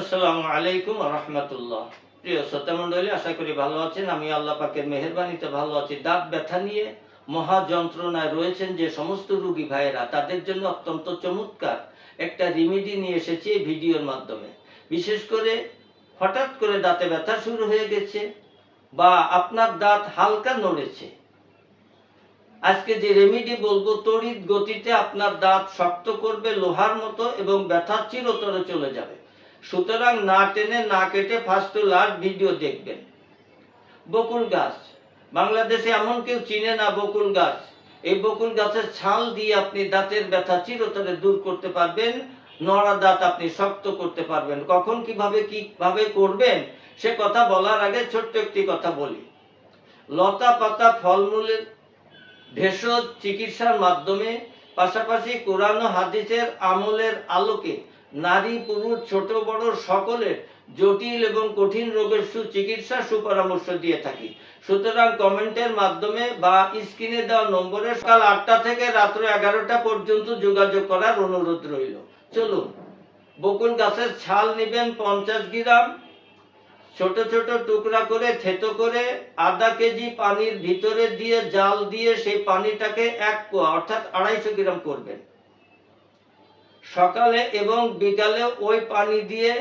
আসসালামু আলাইকুম রহমতুল্লাহ। প্রিয় শ্রোতা মণ্ডলী, আশা করি ভালো আছেন। আমি আল্লাহ পাকের মেহরবানিতে ভালো আছি। দাঁত ব্যথা নিয়ে মহা যন্ত্রণায় রয়েছেন যে সমস্ত রুগী ভাইয়েরা, তাদের জন্য অত্যন্ত চমৎকার একটা রিমিডি নিয়ে এসেছি এই ভিডিওর মাধ্যমে। বিশেষ করে হঠাৎ করে দাঁতে ব্যথা শুরু হয়ে গেছে বা আপনার দাঁত হালকা নড়েছে। আজকে যে রেমিডি বলব, তড়িৎ গতিতে আপনার দাঁত শক্ত করবে, লোহার মতো এবং ব্যথা চিরতরে চলে যাবে। সুতরাং না টেনে না কেটে ফার্স্ট টু ভিডিও দেখবেন। বকুল গাছ। বাংলাদেশে এমন কেউ চিনে না বকুল গাছ। এই বকুল গাছের ছাল দিয়ে আপনি দাঁতের ব্যথা চিরতরে দূর করতে পারবেন, নড়া দাঁত আপনি শক্ত করতে পারবেন। কখন কীভাবে কীভাবে করবেন, সে কথা বলার আগে ছোট্ট একটি কথা বলি। লতা পাতা ফলমূলের ভেষজ চিকিৎসার মাধ্যমে পাশাপাশি কোরআন হাদিসের আমলের আলোকে নারী, পুরুষ, ছোট, বড় সকলের জটিল এবং কঠিন রোগের সুচিকিৎসা সুপরামর্শ দিয়ে থাকি। সুতরাং কমেন্টের মাধ্যমে বা স্ক্রিনে দেওয়া নম্বরে সকাল আটটা থেকে রাত্র এগারোটা পর্যন্ত যোগাযোগ করার অনুরোধ রইল। চলুন, বকুল গাছের ছাল নেবেন পঞ্চাশ গ্রাম। ছোট ছোট টুকরা করে, থেতো করে, আধা কেজি পানির ভিতরে দিয়ে জাল দিয়ে সেই পানিটাকে এক পোয়া অর্থাৎ আড়াইশো গ্রাম করবেন। সকালে এবং বিকালে ওই পানি দিয়ে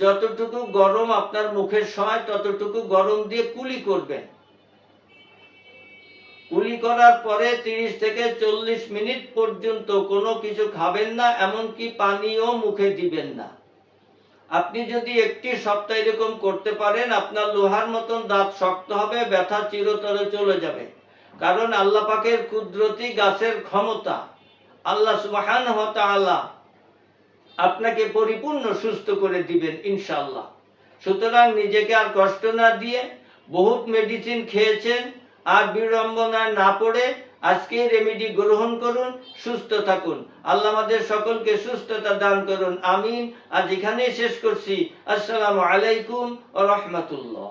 যতটুকু গরম আপনার মুখের সয় ততটুকু গরম দিয়ে কুলি করবেন। কুলি করার পরে তিরিশ থেকে চল্লিশ মিনিট পর্যন্ত কোনো কিছু খাবেন না, এমনকি পানিও মুখে দিবেন না। আপনি যদি একটি সপ্তাহ এরকম করতে পারেন, আপনার লোহার মতন দাঁত শক্ত হবে, ব্যথা চিরতরে চলে যাবে। কারণ আল্লাহ পাকের কুদরতি গাছের ক্ষমতা। আল্লাহ সুবাহান আল্লাহ আপনাকে পরিপূর্ণ সুস্থ করে দিবেন ইনশাল্লাহ সুতরাং নিজেকে আর কষ্ট না দিয়ে বহুত মেডিসিন খেয়েছেন, আর বিড়ম্বনায় না পড়ে আজকে রেমেডি গ্রহণ করুন, সুস্থ থাকুন। আল্লাহ আমাদের সকলকে সুস্থতা দান করুন, আমিন। আজ এখানেই শেষ করছি। আসসালামু আলাইকুম ও রহমতুল্লাহ।